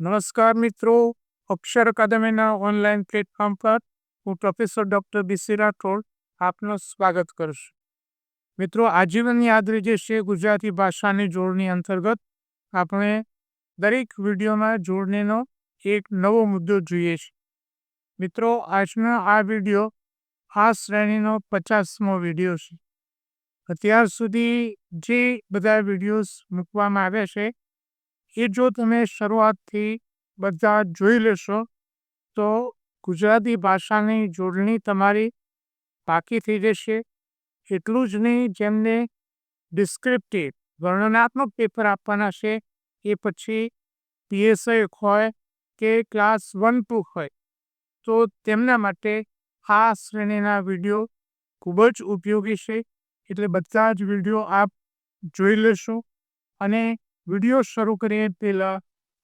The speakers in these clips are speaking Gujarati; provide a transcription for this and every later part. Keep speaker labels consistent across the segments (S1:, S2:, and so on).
S1: નમસ્કાર મિત્રો, અક્ષર અકાદમીના ઓનલાઈન પ્લેટફોર્મ પર હું પ્રોફેસર ડૉક્ટર બીસી રાઠોડ આપનું સ્વાગત કરું મિત્રો આજીવન યાદ જે છે ગુજરાતી ભાષાની જોડણી અંતર્ગત આપણે દરેક વિડીયોમાં જોડણીનો એક નવો મુદ્દો જોઈએ છે. મિત્રો, આજનો આ વીડિયો આ શ્રેણીનો પચાસમો વીડિયો છે. અત્યાર સુધી જે બધા વિડીયોઝ મૂકવામાં આવ્યા છે એ જો તમે શરૂઆતથી બધા જોઈ લેશો, તો ગુજરાતી ભાષાની જોડણી તમારી પાકી થઈ જશે. એટલું જ નહીં, જેમને ડિસ્ક્રિપ્ટિવ વર્ણનાત્મક પેપર આપવાના છે, એ પછી પીએસઆઈ હોય કે ક્લાસ વન ટુ હોય, તો તેમના માટે આ શ્રેણીના વીડિયો ખૂબ જ ઉપયોગી છે. એટલે બધા જ વીડિયો આપ જોઈ લેશો અને વીડિયો શરૂ કરીએ પહેલાં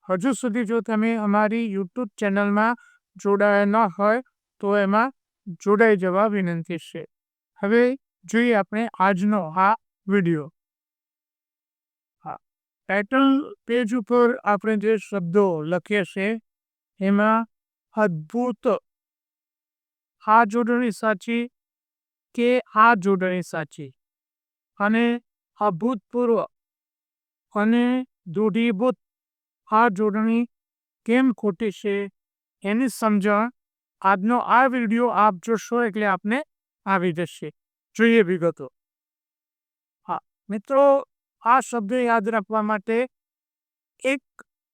S1: હજુ સુધી જો તમે અમારી યુટ્યુબ ચેનલમાં જોડાયા ન હોય, તો એમાં જોડાઈ જવા વિનંતી છે. હવે જોઈએ આપણે આજનો આ વીડિયો. હા ટાઇટલ પેજ ઉપર આપણે જે શબ્દો લખીએ છીએ એમાં અદ્ભુત આ જોડણી સાચી કે આ જોડણી સાચી? અને અભૂતપૂર્વ અને દૃઢીભૂત આ જોડણી કેમ ખોટી છે એની સમજણ આજનો આ વીડિયો આપ જોશો એટલે આપને આવી જશે. જોઈએ વિગતો. હા, મિત્રો, આ શબ્દ યાદ રાખવા માટે એક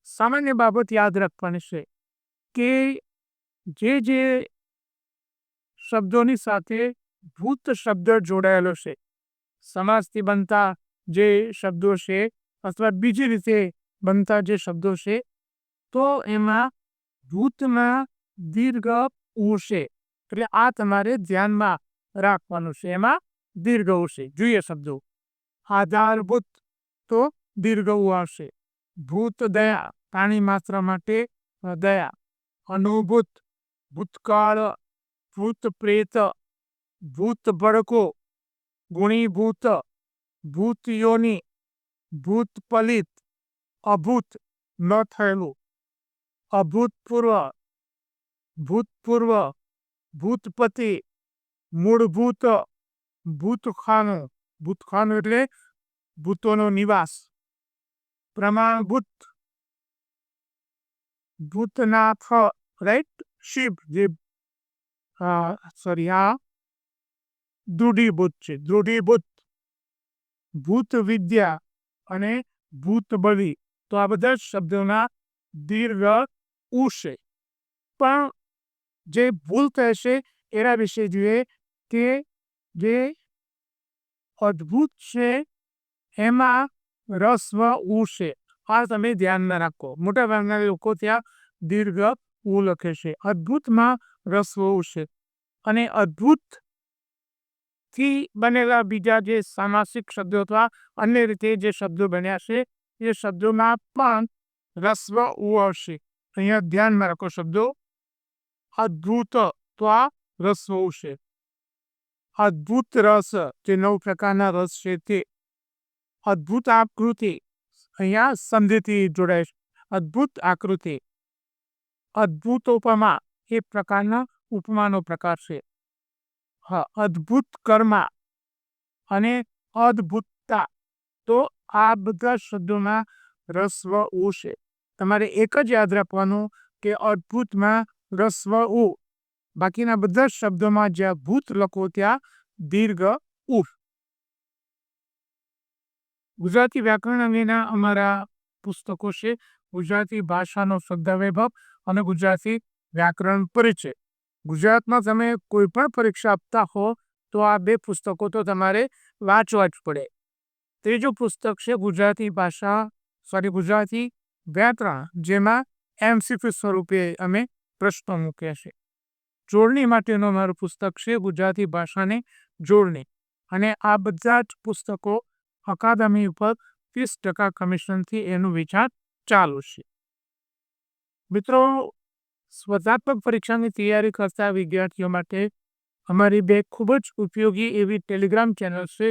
S1: સામાન્ય બાબત યાદ રાખવાની છે કે જે જે શબ્દોની સાથે ભૂત શબ્દ જોડાયેલો છે, સમાજથી બનતા જે શબ્દો છે અથવા બીજી રીતે બનતા જે શબ્દો છે, તો એમાં ભૂતમાં દીર્ઘ ઉશે, એટલે આ તમારે ધ્યાનમાં રાખવાનું છે. એમાં દીર્ઘ ઉશે, જોઈએ શબ્દો. આધારભૂત તો દીર્ઘ ઉ આવશે. ભૂત દયા, પ્રાણી માત્ર માટે દયા. અનુભૂત, ભૂતકાળ, ભૂત પ્રેત, ભૂત ભડકો, ગુણીભૂત, ભૂત યોની ભૂત પલિત, અભૂત ન થયેલું. અભૂતપૂર્વ ભૂતપૂર્વ ભૂતપતિ, મૂળભૂત, ભૂતખાનું ભૂતખાનું એટલે ભૂતોનો નિવાસ. પ્રમાણભૂત ભૂતનાથ રાઈટ શિવ જે સોરી આ દૃઢીભૂત છે, દૃઢીભૂત. ભૂત વિદ્યા અને ભૂતબલી તો આ બધા શબ્દોના દીર્ઘ ઉશે પણ જે ભૂલ થશે એના વિશે જોઈએ કે જે અદ્ભુત છે એમાં રસ્વ ઉ છે. આ તમે ધ્યાનમાં રાખો. મોટા ભાગના લોકો ત્યાં દીર્ઘ ઉ લખે છે. અદ્ભુતમાં રસ્વ ઉ છે. અને અદ્ભુત થી બનેલા બીજા જે સામાસિક શબ્દો અથવા અન્ય રીતે જે શબ્દો બન્યા છે, એ શબ્દોમાં પણ રસ્વ ઉ આવશે. અહીંયા ધ્યાનમાં રાખો શબ્દો. અદ્ભુત તો આ રસ્વ છે. અદ્ભુત રસ, જે નવ પ્રકારના રસ છે તે. અદ્ભુત આકૃતિ, અહીંયા સંધિથી જોડાય છે. અદ્ભુત આકૃતિ. અદ્ભુત ઉપમા એ પ્રકારના ઉપમાનો પ્રકાર છે. અદ્ભુત કર્મા અને અદ્ભુતતા. તો આ બધા શબ્દોમાં રસ્વ ઉ છે. તમારે એક જ યાદ રાખવાનું કે અદ્ભુતમાં રસ્વ ઉ. બાકીના બધા શબ્દોમાં જ્યાં ભૂત લખો ત્યાં દીર્ઘ ઉ. ગુજરાતી વ્યાકરણ અંગેના અમારા પુસ્તકો છે. ગુજરાતી ભાષાનો શબ્દવૈભવ અને ગુજરાતી વ્યાકરણ પરિચય. ગુજરાતમાં તમે કોઈ પણ પરીક્ષા આપતા હો, તો આ બે પુસ્તકો તો તમારે વાંચવા જ પડે. ત્રીજું પુસ્તક છે ગુજરાતી ભાષા સોરી ગુજરાતી વ્યાકરણ, જેમાં એમસીક્યુ સ્વરૂપે અમે પ્રશ્નો મૂક્યા છે. જોડણી માટેનું મારું પુસ્તક છે ગુજરાતી ભાષાની જોડણી. અને આ બધા જ પુસ્તકો અકાદમી ઉપર ત્રીસ ટકા કમિશનથી એનું વિચાર ચાલુ છે. મિત્રો સ્પર્ધાત્મક પરીક્ષાની તૈયારી કરતા વિદ્યાર્થીઓ માટે અમારી બે ખૂબ જ ઉપયોગી એવી ટેલિગ્રામ ચેનલ છે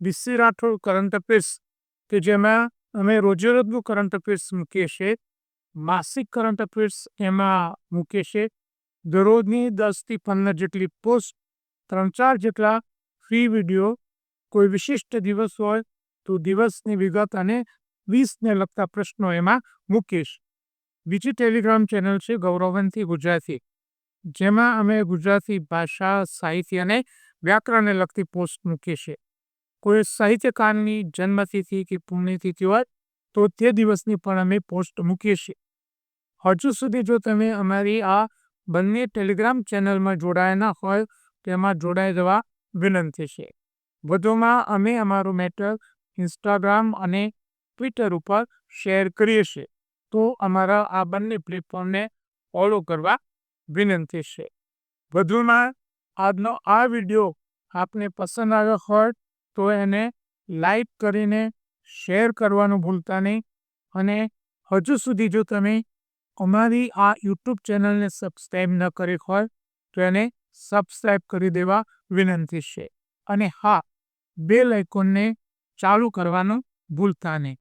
S1: બીસી રાઠોડ કરંટ અફેર્સ, કે જેમાં અમે રોજેરોજનું કરંટ અફેર્સ મૂકીએ છીએ. માસિક કરંટ અફેર્સ એમાં મૂકીએ છીએ. દરરોજની દસથી પંદર જેટલી પોસ્ટ, ત્રણ ચાર જેટલા ફ્રી વીડિયો, કોઈ વિશિષ્ટ દિવસ હોય તો દિવસની વિગત અને વીસને લગતા પ્રશ્નો એમાં મૂકીશ બીજી ટેલિગ્રામ ચેનલ છે ગૌરવંતી ગુજરાતી. જેમાં અમે ગુજરાતી ભાષા, સાહિત્ય અને વ્યાકરણને લગતી પોસ્ટ મૂકીએ છીએ. કોઈ સાહિત્યકારની જન્મતિથિ કે પુણ્યતિથિ હોય તો તે દિવસની પણ અમે પોસ્ટ મૂકીએ છીએ. હજુ સુધી જો તમે અમારી આ બંને ટેલિગ્રામ ચેનલમાં જોડાયા ના હોય, તેમાં જોડાઈ જવા વિનંતી છે. વધુમાં અમે અમારું મેટર ઇન્સ્ટાગ્રામ અને ટ્વિટર ઉપર શેર કરીએ છીએ. તો અમારા આ બંને પ્લેટફોર્મને ફોલો કરવા વિનંતી છે. વધુમાં આજનો આ વીડિયો આપને પસંદ આવ્યો હોય તો એને લાઈક કરીને શેર કરવાનું ભૂલતા નહીં અને હજુ સુધી જો તમે અમારી આ યુટ્યુબ ચેનલને સબસ્ક્રાઈબ ન કરી હોય તો એને સબસ્ક્રાઈબ કરી દેવા વિનંતી છે. અને હા, બે લાઇકોનને ચાલુ કરવાનું ભૂલતા નહીં.